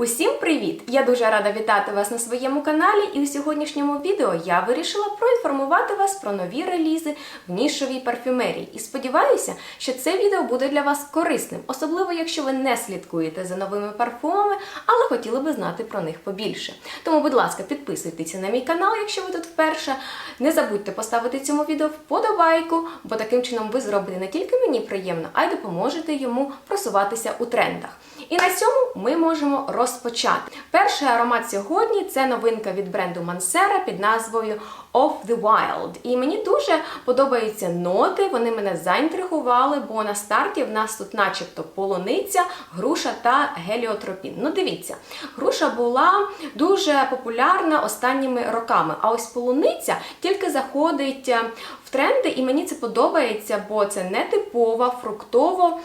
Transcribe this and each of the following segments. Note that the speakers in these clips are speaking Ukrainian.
Усім привіт! Я дуже рада вітати вас на своєму каналі, і у сьогоднішньому відео я вирішила проінформувати вас про нові релізи в нішовій парфюмерії. І сподіваюся, що це відео буде для вас корисним, особливо якщо ви не слідкуєте за новими парфумами, але хотіли би знати про них побільше. Тому, будь ласка, підписуйтеся на мій канал, якщо ви тут вперше. Не забудьте поставити цьому відео вподобайку, бо таким чином ви зробите не тільки мені приємно, а й допоможете йому просуватися у трендах. І на цьому ми можемо розпочати. Перший аромат сьогодні це новинка від бренду Mansera під назвою Of the Wild. І мені дуже подобаються ноти, вони мене заінтригували, бо на старті в нас тут, начебто, полуниця, груша та геліотропін. Ну, дивіться, груша була дуже популярна останніми роками. А ось полуниця тільки заходить е, в тренди, і мені це подобається, бо це не типова, фруктово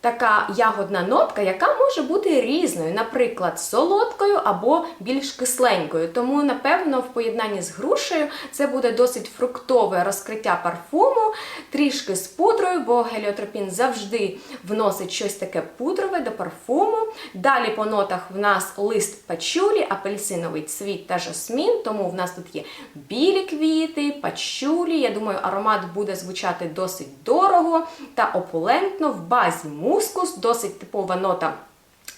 така ягодна нотка, яка може бути різною, наприклад, солодкою або більш кисленькою. Тому, напевно, в поєднанні з грушею це буде досить фруктове розкриття парфуму, трішки з пудрою, бо геліотропін завжди вносить щось таке пудрове до парфуму. Далі по нотах в нас лист пачулі, апельсиновий цвіт та жасмін, тому в нас тут є білі квіти, пачулі. Я думаю, аромат буде звучати досить дорого та опулентно в базі мускус, досить типова нота.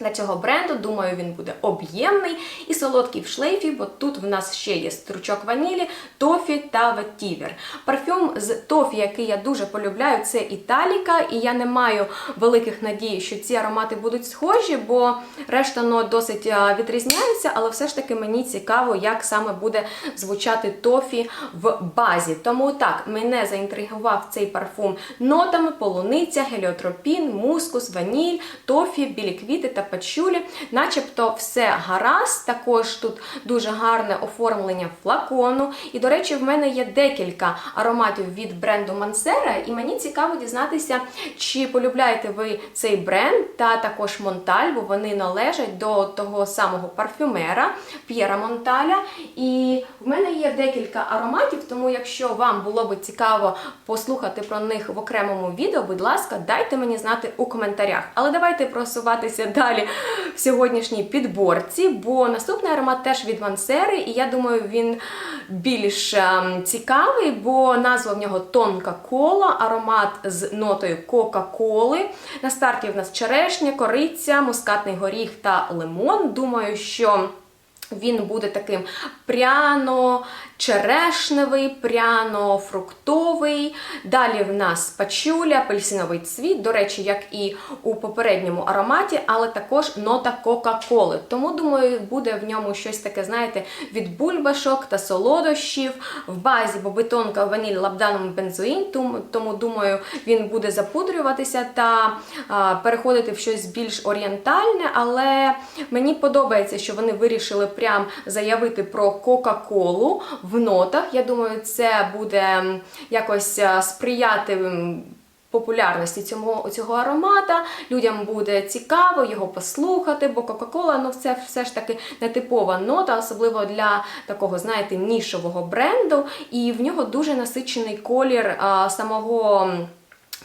Для цього бренду, думаю, він буде об'ємний і солодкий в шлейфі, бо тут в нас ще є стручок ванілі, тофі та ветівер. Парфюм з тофі, який я дуже полюбляю, це Італіка, і я не маю великих надій, що ці аромати будуть схожі, бо решта нот досить а, відрізняються, але все ж таки мені цікаво, як саме буде звучати тофі в базі. Тому так, мене заінтригував цей парфум нотами, полуниця, геліотропін, мускус, ваніль, тофі, білі квіти та пачулі, начебто все гаразд. Також тут дуже гарне оформлення флакону. І, до речі, в мене є декілька ароматів від бренду Мансера, і мені цікаво дізнатися, чи полюбляєте ви цей бренд та також Монталь, бо вони належать до того самого парфюмера П'єра Монталя. І в мене є декілька ароматів, тому якщо вам було би цікаво послухати про них в окремому відео, будь ласка, дайте мені знати у коментарях. Але давайте просуватися далі в сьогоднішній підборці, бо наступний аромат теж від Мансери, і я думаю, він більш ем, цікавий, бо назва в нього тонка кола, аромат з нотою Кока-Коли. На старті в нас черешня, кориця, мускатний горіх та лимон. Думаю, що. Він буде таким пряно-черешневий, пряно-фруктовий. Далі в нас пачуля, апельсиновий цвіт, до речі, як і у попередньому ароматі, але також нота Кока-Коли. Тому, думаю, буде в ньому щось таке, знаєте, від бульбашок та солодощів. В базі бобитонка, ваніль, лабданом, бензоїн, тому, думаю, він буде запудрюватися та переходити в щось більш орієнтальне, але мені подобається, що вони вирішили прям заявити про Кока-Колу в нотах. Я думаю, це буде якось сприяти. Популярності цього цього аромата, людям буде цікаво його послухати, бо Кока-Кола ну це все ж таки нетипова нота, особливо для такого, знаєте, нішового бренду. І в нього дуже насичений колір а, самого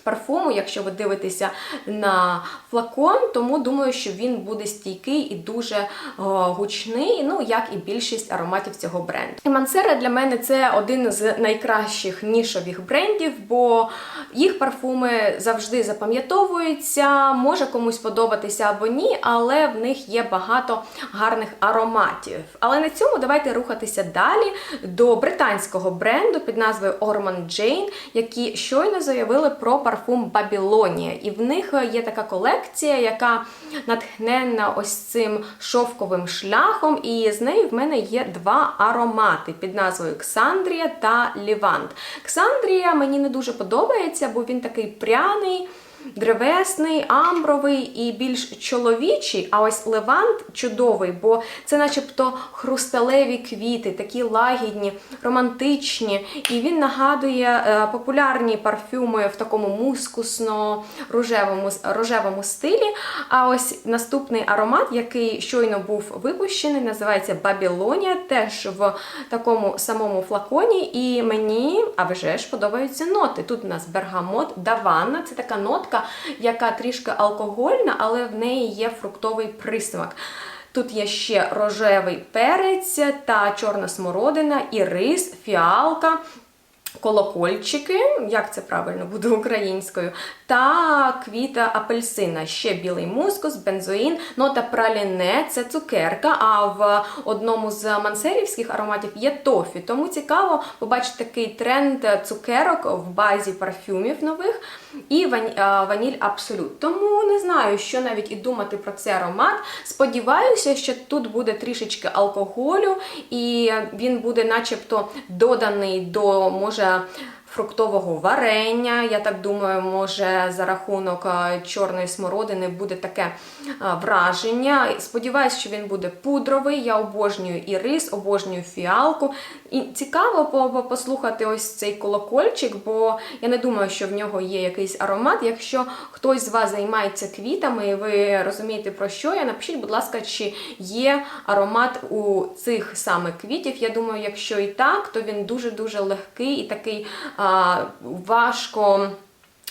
парфуму, якщо ви дивитеся на флакон, тому думаю, що він буде стійкий і дуже е, гучний, ну як і більшість ароматів цього бренду. І Мансера для мене це один з найкращих нішових брендів, бо їх парфуми завжди запам'ятовуються, може комусь подобатися або ні, але в них є багато гарних ароматів. Але на цьому давайте рухатися далі до британського бренду під назвою Ormond Jane, які щойно заявили про парфум Бабілонія. І в них є така колекція, яка натхненна ось цим шовковим шляхом. І з нею в мене є два аромати під назвою Ксандрія та Лівант. Ксандрія мені не дуже подобається, бо він такий пряний древесний, амбровий і більш чоловічий. А ось левант чудовий, бо це начебто хрусталеві квіти, такі лагідні, романтичні. І він нагадує е, популярні парфюми в такому мускусно-рожевому рожевому стилі. А ось наступний аромат, який щойно був випущений, називається Бабілонія, теж в такому самому флаконі. І мені, а вже ж, подобаються ноти. Тут у нас бергамот, даванна, це така нотка, яка трішки алкогольна, але в неї є фруктовий присмак. Тут є ще рожевий перець та чорна смородина, і рис, фіалка. Колокольчики, як це правильно буде українською, та квіта апельсина, ще білий мускус, бензоїн, нота праліне це цукерка. А в одному з мансерівських ароматів є тофі. Тому цікаво побачити такий тренд цукерок в базі парфюмів нових і ваніль абсолют. Тому не знаю, що навіть і думати про цей аромат. Сподіваюся, що тут буде трішечки алкоголю, і він буде, начебто, доданий до може фруктового варення. Я так думаю, може за рахунок чорної смородини буде таке враження. Сподіваюсь, що він буде пудровий. Я обожнюю і рис, обожнюю фіалку. І цікаво послухати ось цей колокольчик, бо я не думаю, що в нього є якийсь аромат. Якщо хтось з вас займається квітами, і ви розумієте, про що я, напишіть, будь ласка, чи є аромат у цих саме квітів. Я думаю, якщо і так, то він дуже-дуже легкий і такий а, важко.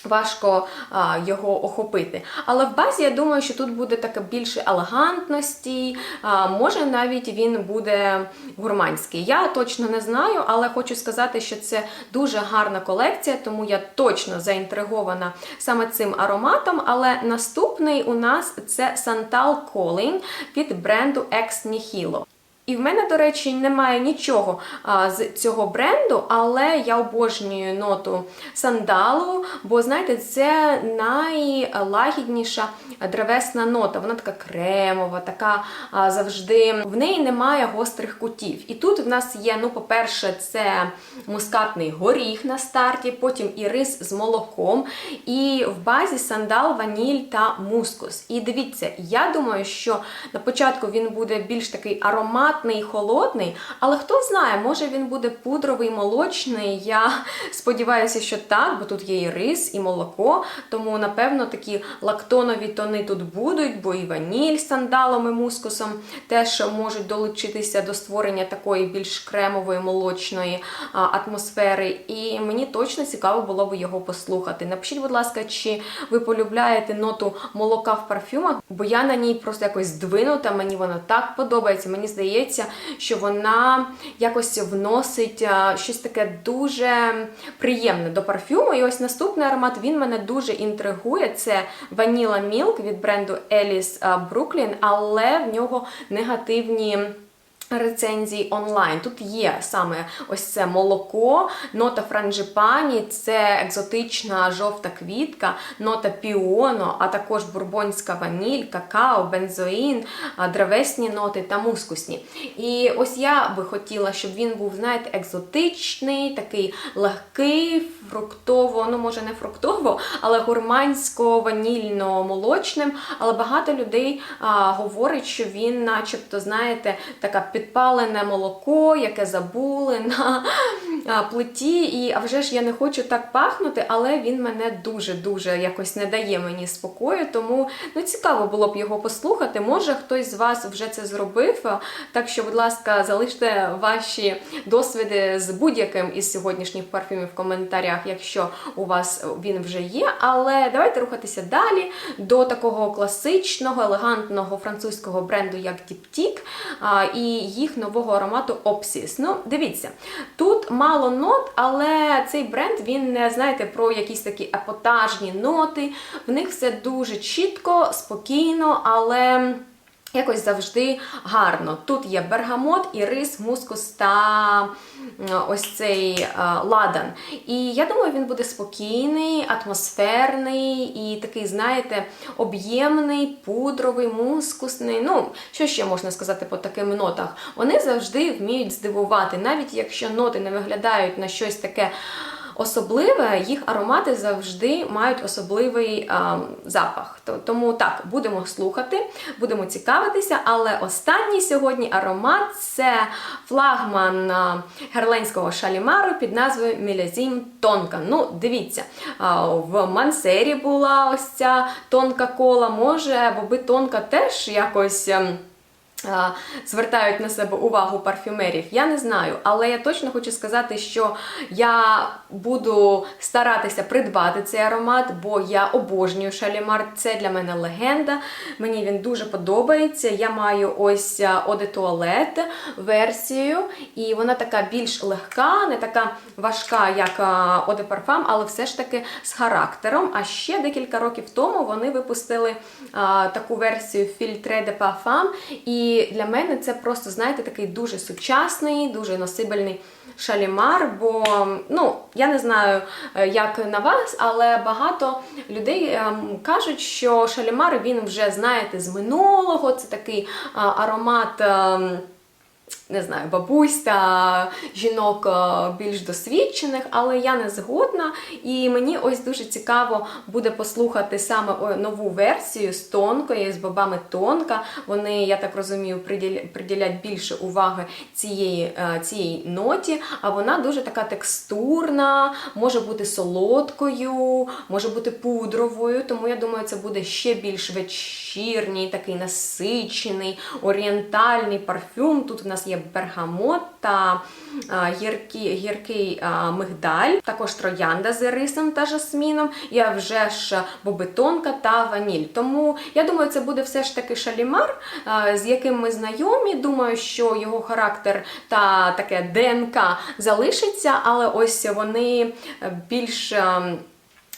Важко а, його охопити. Але в базі я думаю, що тут буде таке більше елегантності, а, може навіть він буде гурманський. Я точно не знаю, але хочу сказати, що це дуже гарна колекція, тому я точно заінтригована саме цим ароматом. Але наступний у нас це Santal Calling від бренду Ex Nihilo. І в мене, до речі, немає нічого а, з цього бренду, але я обожнюю ноту сандалу, бо, знаєте, це найлагідніша древесна нота. Вона така кремова, така а, завжди. В неї немає гострих кутів. І тут в нас є, ну, по-перше, це мускатний горіх на старті, потім і рис з молоком. І в базі сандал, ваніль та мускус. І дивіться, я думаю, що на початку він буде більш такий аромат ароматний, холодний, але хто знає, може він буде пудровий, молочний. Я сподіваюся, що так, бо тут є і рис, і молоко. Тому, напевно, такі лактонові тони тут будуть, бо і ваніль з сандалом і мускусом теж можуть долучитися до створення такої більш кремової, молочної атмосфери. І мені точно цікаво було б його послухати. Напишіть, будь ласка, чи ви полюбляєте ноту молока в парфюмах, бо я на ній просто якось здвинута, мені вона так подобається. Мені здається здається, що вона якось вносить щось таке дуже приємне до парфюму. І ось наступний аромат він мене дуже інтригує. Це Vanilla Milk від бренду Alice Brooklyn, але в нього негативні. Рецензій онлайн. Тут є саме ось це молоко, нота франджипані, це екзотична жовта квітка, нота піоно, а також бурбонська ваніль, какао, бензоїн, древесні ноти та мускусні. І ось я би хотіла, щоб він був, знаєте, екзотичний, такий легкий, фруктово, ну, може, не фруктово, але гурмансько-ванільно-молочним. Але багато людей а, говорить, що він, начебто, знаєте, така підпалене молоко, яке забули на плиті. І а вже ж я не хочу так пахнути, але він мене дуже-дуже якось не дає мені спокою. Тому ну, цікаво було б його послухати. Може, хтось з вас вже це зробив. Так що, будь ласка, залиште ваші досвіди з будь-яким із сьогоднішніх парфюмів в коментарях, якщо у вас він вже є. Але давайте рухатися далі до такого класичного, елегантного французького бренду, як Diptyque, і їх нового аромату Opsis. Ну, дивіться, тут мало нот, але цей бренд, він не знаєте про якісь такі епотажні ноти. В них все дуже чітко, спокійно, але. Якось завжди гарно. Тут є бергамот, і рис, мускус та ось цей е, ладан. І я думаю, він буде спокійний, атмосферний і такий, знаєте, об'ємний, пудровий, мускусний. Ну, що ще можна сказати по таким нотах? Вони завжди вміють здивувати, навіть якщо ноти не виглядають на щось таке особливе, їх аромати завжди мають особливий а, запах. Тому так, будемо слухати, будемо цікавитися, але останній сьогодні аромат це флагман герленського шалімару під назвою Мілязім Тонка. Ну, дивіться, в Мансері була ось ця тонка кола, може, боби тонка теж якось. Звертають на себе увагу парфюмерів. Я не знаю, але я точно хочу сказати, що я буду старатися придбати цей аромат, бо я обожнюю шалімар. Це для мене легенда. Мені він дуже подобається. Я маю ось Toilette версію, і вона така більш легка, не така важка, як de Parfum, але все ж таки з характером. А ще декілька років тому вони випустили а, таку версію Filtre de Parfum. І для мене це просто, знаєте, такий дуже сучасний, дуже носибельний шалімар. Бо ну, я не знаю, е, як на вас, але багато людей ем, кажуть, що шалімар він вже, знаєте, з минулого. Це такий аромат. Не знаю, бабусь та жінок е, більш досвідчених, але я не згодна. І мені ось дуже цікаво буде послухати саме нову версію з тонкою, з бабами тонка. Вони, я так розумію, приділять більше уваги цієї, е, цієї ноті, а вона дуже така текстурна, може бути солодкою, може бути пудровою. Тому я думаю, це буде ще більш вечірній, такий насичений, орієнтальний парфюм. Тут у нас є бергамот та гіркий а, мигдаль, також троянда з рисом та жасміном, і вже ж бобитонка та ваніль. Тому я думаю, це буде все ж таки шалімар, з яким ми знайомі. Думаю, що його характер та таке ДНК залишиться, але ось вони е, більш. ем,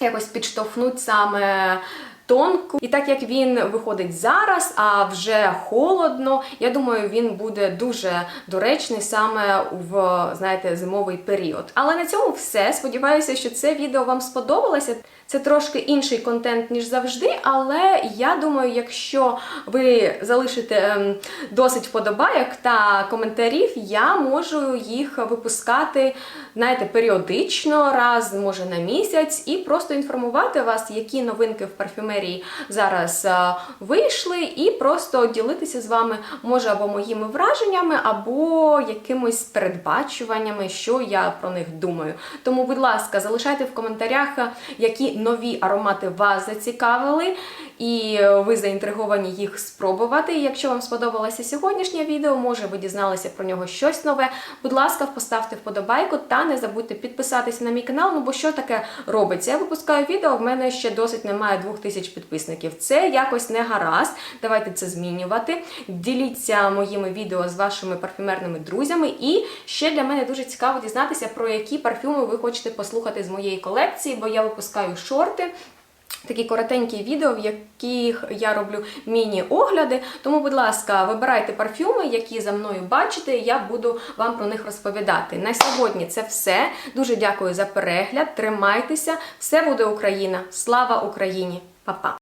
якось підштовхнуть саме тонку. І так як він виходить зараз, а вже холодно, я думаю, він буде дуже доречний саме в знаєте, зимовий період. Але на цьому все. Сподіваюся, що це відео вам сподобалося. Це трошки інший контент, ніж завжди, але я думаю, якщо ви залишите ем, досить вподобайок та коментарів, я можу їх випускати, знаєте, періодично, раз, може на місяць, і просто інформувати вас, які новинки в парфюмерії зараз е, вийшли, і просто ділитися з вами, може, або моїми враженнями, або якимось передбачуваннями, що я про них думаю. Тому, будь ласка, залишайте в коментарях, е, які нові аромати вас зацікавили, і ви заінтриговані їх спробувати. Якщо вам сподобалося сьогоднішнє відео, може ви дізналися про нього щось нове. Будь ласка, поставте вподобайку та не забудьте підписатися на мій канал. Ну бо що таке робиться? Я випускаю відео, в мене ще досить немає 2000 підписників. Це якось не гаразд. Давайте це змінювати. Діліться моїми відео з вашими парфюмерними друзями. І ще для мене дуже цікаво дізнатися, про які парфюми ви хочете послухати з моєї колекції, бо я випускаю шорти. Такі коротенькі відео, в яких я роблю міні-огляди. Тому, будь ласка, вибирайте парфюми, які за мною бачите, і я буду вам про них розповідати. На сьогодні це все. Дуже дякую за перегляд. Тримайтеся, все буде Україна! Слава Україні! Па-па!